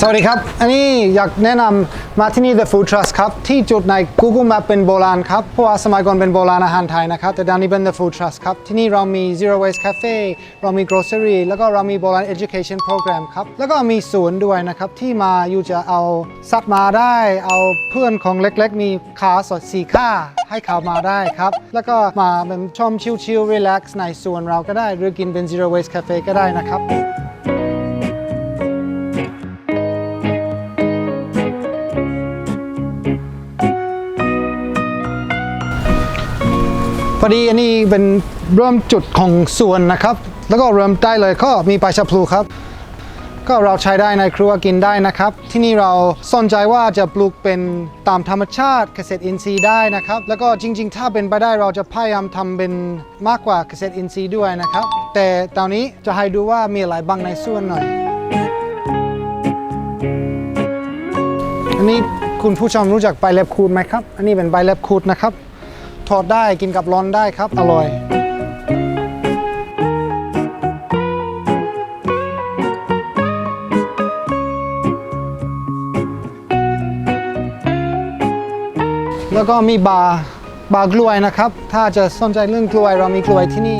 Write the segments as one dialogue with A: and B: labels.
A: สวัสดีครับ อันนี้อยากแนะนำมาที่นี่ The Food Trust ครับ ที่จุดใน Google Map เป็นโบราณครับ เพราะว่าสมัยก่อนเป็นโบราณอาหารไทยนะครับ แต่ตอนนี้เป็น The Food Trust ครับ ที่นี่เรามี Zero Waste Cafe เรามี Grocery แล้วก็เรามีโบราณ Education Program ครับ แล้วก็มีศูนย์ด้วยนะครับ ที่มาอยู่จะเอาสัตว์มาได้ เอาเพื่อนของเล็กๆ มีขาสดสีค่าให้เขามาได้ครับ แล้วก็มาเป็นชมชิลๆ relax ในสวนเราก็ได้ หรือกินเป็น Zero Waste Cafe ก็ได้นะครับ พอดีอันนี้เป็นเริ่มจุดของสวนนะครับ แล้วก็เริ่มได้เลยก็มีใบชะพลูครับ ก็เราใช้ได้ในครัวกินได้นะครับ ที่นี่เราสนใจว่าจะปลูกเป็นตามธรรมชาติเกษตรอินทรีย์ได้นะครับ แล้วก็จริง ๆ ถ้าเป็นไปได้เราจะพยายามทำเป็นมากกว่าเกษตรอินทรีย์ด้วยนะครับ แต่ตอนนี้จะให้ดูว่ามีอะไรบ้างในสวนหน่อยอันนี้คุณผู้ชมรู้จักใบเล็บคูดไหมครับ อันนี้เป็นใบเล็บคูดนะครับ ทอดได้กินกับร้อนได้ครับ อร่อยแล้วก็มีบาร์บาร์กล้วยนะครับ ถ้าจะสนใจเรื่องกล้วยเรามีกล้วยที่นี่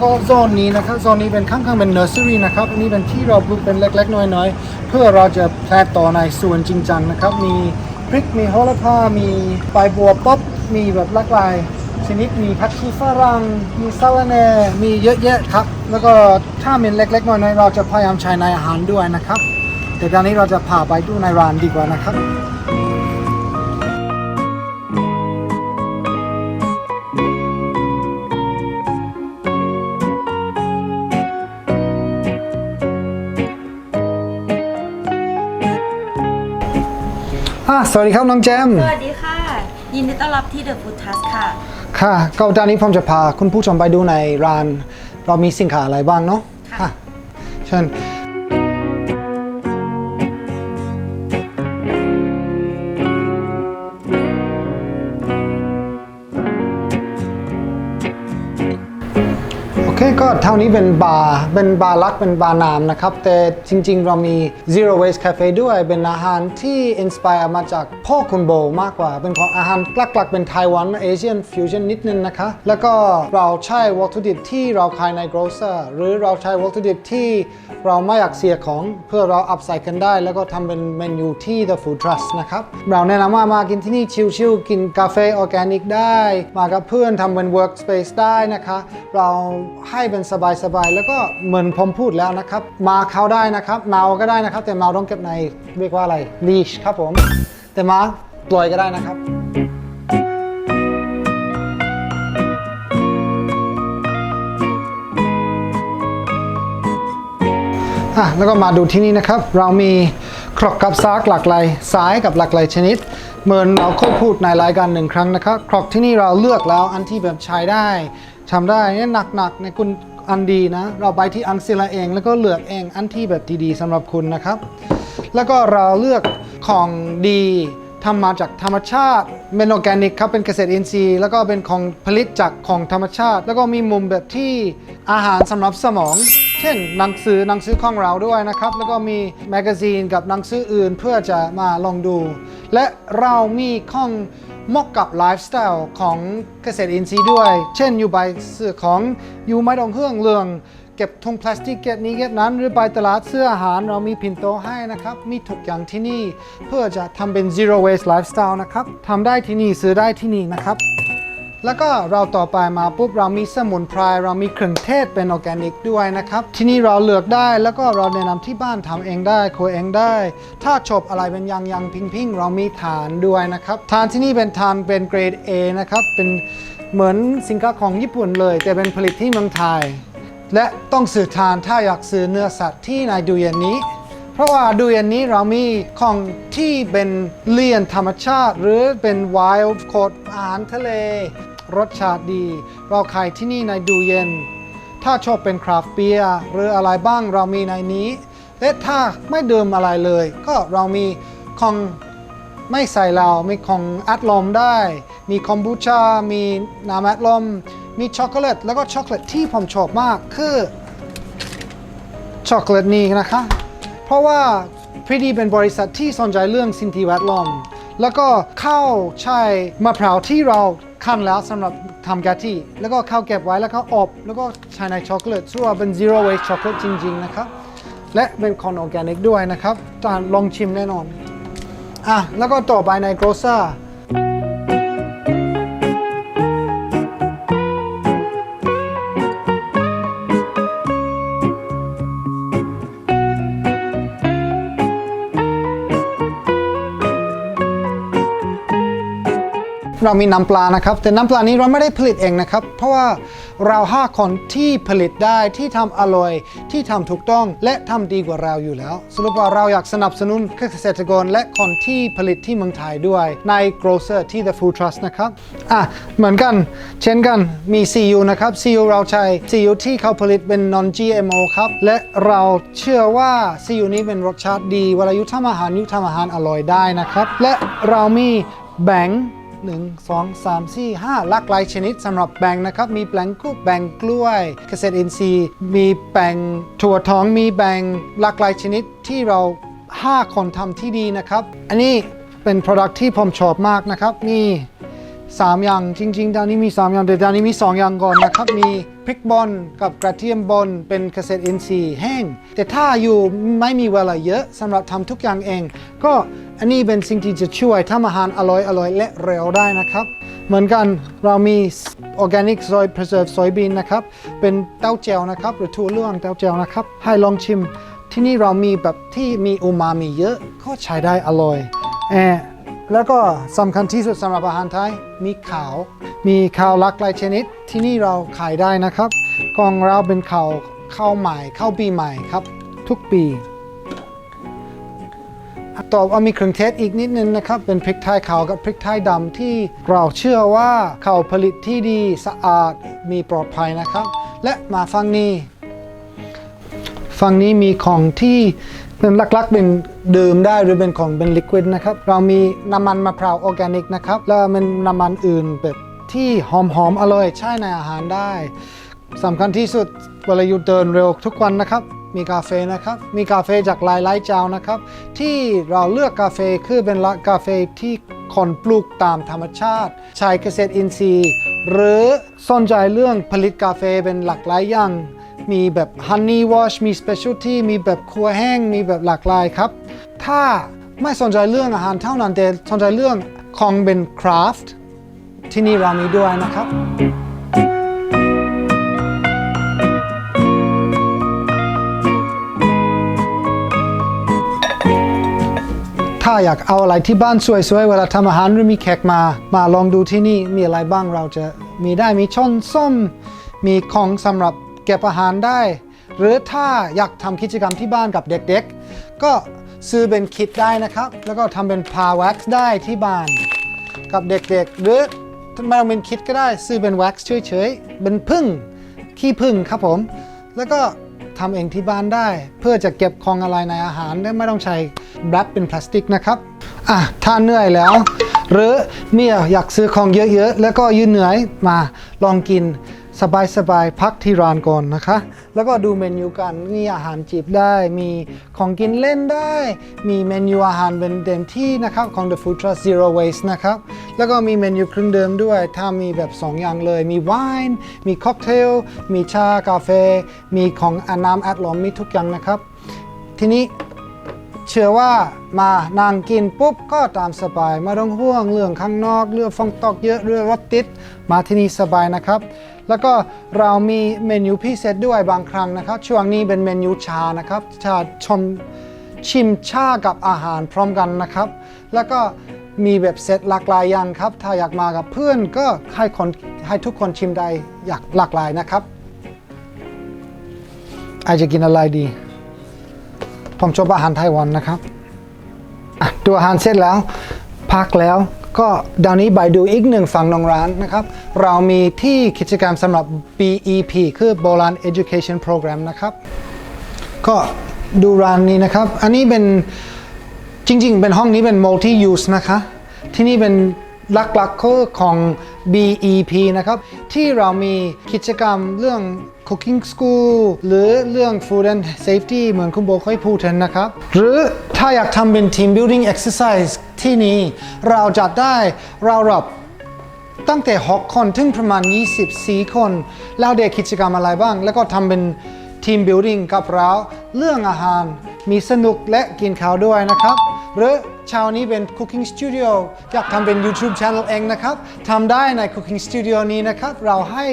A: แล้วก็โซนนี้นะครับโซนนี้เป็นข้างๆเป็นเนอร์เซอรี่นะครับอันนี้เป็นที่เราปลูกเป็นเล็กๆน้อยๆเพื่อเราจะแพลนต่อในสวนจริงจังนะครับมีพริกมีโหระพา มีใบบัวป๊อปมีแบบหลากหลายชนิดมีผักชีฝรั่งมีซาลาแหน่มีเยอะแยะครับ แล้วก็ถ้าเป็นเล็กๆน้อยๆเราจะพยายามใช้ในอาหารด้วยนะครับแต่ตอนนี้เราจะพาไปดูในร้านดีกว่านะครับ สวัสดีครับน้องแจม
B: สวัสดีค่ะ ยินดีต้อนรับที่ The Food Trust ค่ะ
A: ค่ะ ก็ตอนนี้ผมจะพาคุณผู้ชมไปดูในร้าน เรามีสินค้าอะไรบ้างเนาะ
B: ค่ะ
A: เชิญ ก็เท่านี้เป็นบาร์เป็นบาร์ลักเป็นบาร์น้ำนะครับ แต่จริงๆ เรามี Zero Waste Cafe ด้วยเป็นอาหารที่อินสปายมาจากพ่อคุณโบมากกว่า เป็นของอาหารหลักๆ เป็นไต้หวันเอเชียนฟิวชั่นนิดนึงนะคะ แล้วก็เราใช้วัตถุดิบที่เราขายใน grocer หรือเราใช้วัตถุดิบที่เราไม่อยากเสียของเพื่อเราอัพไซด์กันได้ แล้วก็ทำเป็นเมนูที่ The Food Trust นะครับ เราแนะนำว่ามากินที่นี่ชิลๆกินกาแฟออร์แกนิกได้ มากับเพื่อนทำเป็น workspace ได้นะคะ เราให้เป็นสบายๆ แล้วก็เหมือนผมพูดแล้วนะครับ มาเขาได้นะครับ เมาก็ได้นะครับ แต่เมาต้องเก็บในเรียกว่าอะไร leash ครับผม แต่มาปล่อยก็ได้นะครับอะแล้วก็มาดูที่นี่นะครับ เรามีครกกับซากหลากหลายสายกับหลากหลายชนิด เหมือนเราเคยพูดในรายการหนึ่งครั้งนะครับ ครกที่นี่เราเลือกแล้วอันที่แบบใช้ได้ ทำได้เนี่ยหนักๆในคุณอันดีนะ เราไปที่อันซิลาเอง แล้วก็เลือกเองอันที่แบบดีๆสำหรับคุณนะครับ แล้วก็เราเลือกของดีทำมาจากธรรมชาติเป็นออร์แกนิกครับเป็นเกษตรอินทรีย์ แล้วก็เป็นของผลิตจากของธรรมชาติ แล้วก็มีมุมแบบที่อาหารสำหรับสมอง เช่นหนังสือหนังสือของเราด้วยนะครับ แล้วก็มีแมกกาซีนกับหนังสืออื่นเพื่อจะมาลองดู และเรามีของเหมาะกับไลฟ์สไตล์ของเกษตรอินทรีย์ด้วย เช่นอยู่ใบเสื้อของอยู่ไม่ต้องเครื่องเรื่อง เก็บถุงพลาสติกเก็บนี้เก็บนั้นหรือใบตลาดเสื้ออาหารเรามีพินโตให้นะครับ มีทุกอย่างที่นี่ เพื่อจะทำเป็น zero waste lifestyle นะครับทำได้ที่นี่ซื้อได้ที่นี่นะครับ แล้วก็เราต่อไปมาปุ๊บเรามีสมุนไพรเรามีเครื่องเทศเป็นออร์แกนิกด้วยนะครับ ที่นี่เราเลือกได้แล้วก็เราแนะนำที่บ้านทำเองได้คุยเองได้ ถ้าชอบอะไรเป็นยังยังพิงพิงเรามีฐานด้วยนะครับฐานที่นี่เป็นฐานเป็นเกรด A นะครับเป็นเหมือนสินค้าของญี่ปุ่นเลย แต่เป็นผลิตที่เมืองไทย และต้องซื้อทานถ้าอยากซื้อเนื้อสัตว์ที่ในดูเย็นนี้เพราะว่าดูเย็นนี้เรามีของที่เป็นเลี่ยนธรรมชาติ หรือเป็น wild caught อาหารทะเล รสชาติดี เราขายที่นี่ในดูเย็น ถ้าชอบเป็นคราฟต์เบียร์หรืออะไรบ้างเรามีในนี้ และถ้าไม่ดื่มอะไรเลย ก็เรามีของไม่ใส่เหล้ามีของอัดลมได้ มีคอมบูชา มีน้ำอัดลม มีช็อกโกแลต แล้วก็ช็อกโกแลตที่ผมชอบมากคือช็อกโกแลตนี้นะคะ เพราะว่าพรีดีเป็นบริษัทที่สนใจเรื่องสิ่งแวดล้อม แล้วก็ข้าวใช่มะพร้าวที่เรา คั้นแล้วสำหรับทำกะทิแล้วก็ข้าวเก็บไว้แล้วก็อบแล้วก็ใช้ในช็อกโกแลตซึ่งว่าเป็น zero waste ช็อกโกแลตจริง ๆ นะครับ และเป็นคอนออร์แกนิกด้วยนะครับจานลองชิมแน่นอนอะแล้วก็ต่อไปในโกรเซอ เรามีน้ำปลานะครับ แต่น้ำปลานี้เราไม่ได้ผลิตเองนะครับ เพราะว่าเราห้าคนที่ผลิตได้ที่ทำอร่อยที่ทำถูกต้องและทำดีกว่าเราอยู่แล้ว สรุปว่าเราอยากสนับสนุนเกษตรกรและคนที่ผลิตที่เมืองไทยด้วยใน Grocer ที่ The Food Trust นะครับอะเหมือนกัน เช่นกันมี CU นะครับ CU เราใช้ CU ที่เขาผลิตเป็น non GMO ครับ และเราเชื่อว่า CU นี้เป็นรสชาติดีเวลายุทำอาหารยุทำอาหารอร่อยได้นะครับ และเรามีแบง 1 2 3 4 5หลากหลายชนิดสำหรับแบ่งนะครับ มีแบงกุแบงกล้วย เกษตรอินทรีย์ มีแบงถั่วท้องมีแบงหลากหลายชนิดที่เรา 5 คนทำที่ดีนะครับ อันนี้เป็น product ที่ผมชอบมากนะครับ มี3อย่างจริงๆตอนนี้มี 3 อย่างแต่ตอนนี้มี 2 อย่างก่อนนะครับ มีพริกบอลกับกระเทียมบอลเป็นเกษตรอินทรีย์แห้ง แต่ถ้าอยู่ไม่มีเวลาเยอะสำหรับทำทุกอย่างเอง ก็ อันนี้เป็นสิ่งที่จะช่วยทำอาหารอร่อยอร่อยและเร็วได้นะครับ เหมือนกันเรามี Organic Soy Preserved Soybean นนะครับ เป็นเต้าเจลนะครับ หรือถั่วเลืองเต้าเจลนะครับ ให้ลองชิม ที่นี่เรามีแบบที่มีอูมามิเยอะก็ใช้ได้อร่อยแอแล้วก็สำคัญที่สุดสำหรับอาหารไทยมีข้าว มีข้าวหลากหลายชนิด ที่นี่เราขายได้นะครับของเราเป็นข้าวข้าวใหม่ข้าวปีใหม่ครับ ทุกปี ต่อว่ามีเครื่องเทศอีกนิดนึงนะครับ เป็นพริกไทยขาวกับพริกไทยดำที่เราเชื่อว่าเขาผลิตที่ดีสะอาดมีปลอดภัยนะครับ และมาฟังนี้ฝั่งนี้มีของที่เป็นลักๆเป็นดื่มได้หรือเป็นของเป็นลิควิดนะครับ เรามีน้ำมันมะพร้าวออร์แกนิกนะครับ แล้วมันน้ำมันอื่นแบบที่หอมๆอร่อยใช้ในอาหารได้สำคัญที่สุดเวลาอยู่เดินเร็วทุกวันนะครับ มีกาแฟนะครับ มีกาแฟจากหลายๆเจ้านะครับ ที่เราเลือกกาแฟคือเป็นกาแฟที่คนปลูกตามธรรมชาติ ใช้เกษตรอินทรีย์ หรือสนใจเรื่องผลิตกาแฟเป็นหลากหลายอย่าง มีแบบ Honey Wash มี Specialty มีแบบครัวแห้ง มีแบบหลากหลายครับ ถ้าไม่สนใจเรื่องอาหารเท่านั้นแต่สนใจเรื่องของเป็นคราฟต์ที่นี่เรามีด้วยนะครับ ถ้าอยากเอาอะไรที่บ้านสวยๆ เวลาทำอาหารหรือมีแขกมา มาลองดูที่นี่มีอะไรบ้างเราจะมีได้มีช้อนส้ม มีของสำหรับเก็บอาหารได้ หรือถ้าอยากทำกิจกรรมที่บ้านกับเด็กๆ ก็ซื้อเป็นคิดได้นะครับ แล้วก็ทำเป็นพาแว็กซ์ได้ที่บ้าน กับเด็กๆ หรือไม่ต้องเป็นคิดก็ได้ซื้อเป็นแว็กซ์เฉยๆ เป็นพึ่งขี้พึ่งครับผม แล้วก็ทำเองที่บ้านได้ เพื่อจะเก็บของอะไรในอาหารและไม่ต้องใช้ แรปเป็นพลาสติกนะครับ อะ ถ้าเหนื่อยแล้ว หรือเมียอยากซื้อของเยอะๆ แล้วก็ยืนเหนื่อยมาลองกินสบายๆ พักที่ร้านก่อนนะคะ แล้วก็ดูเมนูกันมีอาหารจีบได้ มีของกินเล่นได้ มีเมนูอาหารเป็นเต็มที่นะครับ ของ The Food Trust Zero Waste นะครับ แล้วก็มีเมนูเครื่องดื่มด้วย ถ้ามีแบบ 2 อย่างเลย มีไวน์มีค็อกเทล มีชากาแฟ มีของอาน้ำอัดลอมมีทุกอย่างนะครับ ทีนี้ เชื่อว่ามานั่งกินปุ๊บก็ตามสบายไม่ต้องห่วงเรื่องข้างนอกเรื่องฟองตอกเยอะเรื่องรถติดมาที่นี่สบายนะครับ แล้วก็เรามีเมนูพิเศษด้วยบางครั้งนะครับ ช่วงนี้เป็นเมนูชานะครับชาชมชิมชากับอาหารพร้อมกันนะครับ แล้วก็มีแบบเซตหลากหลายอย่างครับ ถ้าอยากมากับเพื่อนก็ให้คนให้ทุกคนชิมได้อยากหลากหลายนะครับไอจะกินอะไรดี ผมชอบอาหารไต้หวันนะครับตัวอาหารเสร็จแล้ว พักแล้วก็ดาวนี้ไปดูอีกหนึ่งฝั่งของร้านนะครับ เรามีที่กิจกรรมสำหรับ BEP คือโบราณ Education Program นะครับ ก็ดูร้านนี้นะครับ อันนี้เป็นจริงๆ เป็นห้องนี้เป็น multi use นะคะ ที่นี่เป็น หลักๆก็ของ BEP นะครับ ที่เรามีกิจกรรมเรื่อง cooking school หรือเรื่อง food and safety เหมือนคุณโบค่อยพูดถึงนะครับ หรือถ้าอยากทำเป็น team building exercise ที่นี่เราจัดได้เรารับตั้งแต่ 6 คนถึงประมาณ 24 คน แล้วเด็กกิจกรรมอะไรบ้าง แล้วก็ทำเป็นทีมบิ l ดิ้งกับเรา เรื่องอาหารมีสนุกและกินข้าวด้วยนะครับ หรือเช้านี้เป็น Cooking Studio อยากทำเป็น YouTube Channel เองนะครับทำได้ใน Cooking Studio นี้นะครับ เราให้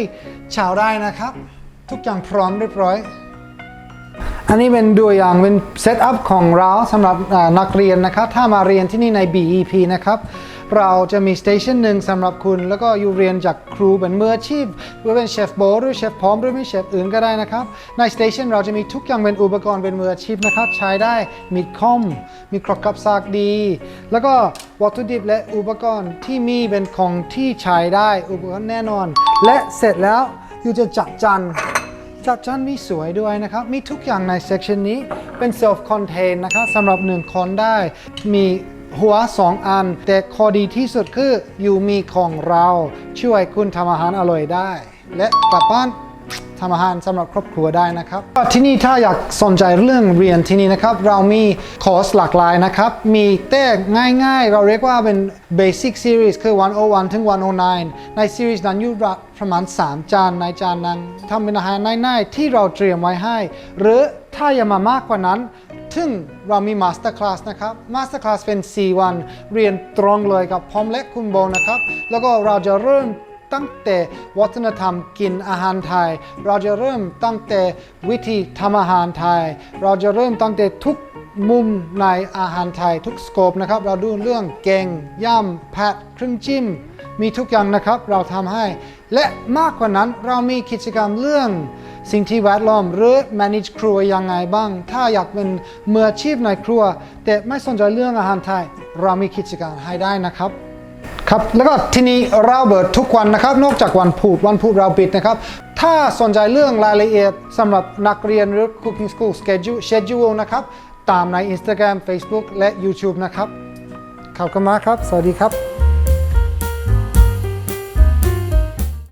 A: ชาวได้นะครับ ทุกอย่างพร้อมเรียบร้อย อันนี้เป็นตัวอย่างเป็นเซตอัพของเราสำหรับนักเรียนนะครับ ถ้ามาเรียนที่นี่ใน BEP นะครับ เราจะมีสเตชันหนึ่งสำหรับคุณ แล้วก็อยู่เรียนจากครูเป็นมืออาชีพหรือเป็นเชฟโบหรือเชฟพร้อมหรือไม่เชฟอื่นก็ได้นะครับ ในสเตชันเราจะมีทุกอย่างเป็นอุปกรณ์เป็นมืออาชีพนะครับ ใช้ได้มีคอม มีครกกับซากดี แล้วก็วัตถุดิบและอุปกรณ์ที่มีเป็นของที่ใช้ได้อุปกรณ์แน่นอน และเสร็จแล้วอยู่จะจัดจานจัดจานมีสวยด้วยนะครับ มีทุกอย่างในเซ c ชันนี้เป็น self contained นะครับสำหรับหนึ่งคนได้มี หัวสองอัน แต่ข้อดีที่สุดคืออยู่มีของเราช่วยคุณทำอาหารอร่อยได้ และกลับบ้านทำอาหารสำหรับครอบครัวได้นะครับที่นี่ถ้าอยากสนใจเรื่องเรียนที่นี่นะครับ เรามีคอร์สหลากหลายนะครับ มีแต่ง่ายๆ เราเรียกว่าเป็น Basic Series คือ 101 ถึง 109 ในซีรีส์นั้นอยู่ประมาณ 3 จานในจานนั้นทำเป็นอาหารง่ายๆ ที่เราเตรียมไว้ให้ หรือถ้าอยากมามากกว่านั้น ถึงเรามี Master Class นะครับ Master Class เป็น 4 วันเรียนตรงเลยกับพอมและคุณโบนะครับ แล้วก็เราจะเริ่มตั้งแต่วัฒนธรรมกินอาหารไทย เราจะเริ่มตั้งแต่วิธีทำอาหารไทย เราจะเริ่มตั้งแต่ทุกมุมในอาหารไทยทุกสโคปนะครับ เราดูเรื่องแกงย่ำผัดเครื่องจิ้ม มีทุกอย่างนะครับเราทำให้ และมากกว่านั้นเรามีกิจกรรมเรื่องสิ่งที่แวดล้อมหรือ manage ครัวยังไงบ้าง ถ้าอยากเป็นมืออาชีพในครัว แต่ไม่สนใจเรื่องอาหารไทย เรามีกิจกรรมให้ได้นะครับครับแล้วก็ที่นี่เราเปิดทุกวันนะครับ นอกจากวันพุธวันพุธเราปิดนะครับ ถ้าสนใจเรื่องรายละเอียดสำหรับนักเรียนหรือ Cooking School Schedule Schedule นะครับ ตามใน Instagram Facebook และ YouTube นะครับขอบคุณมากครับ สวัสดีครับ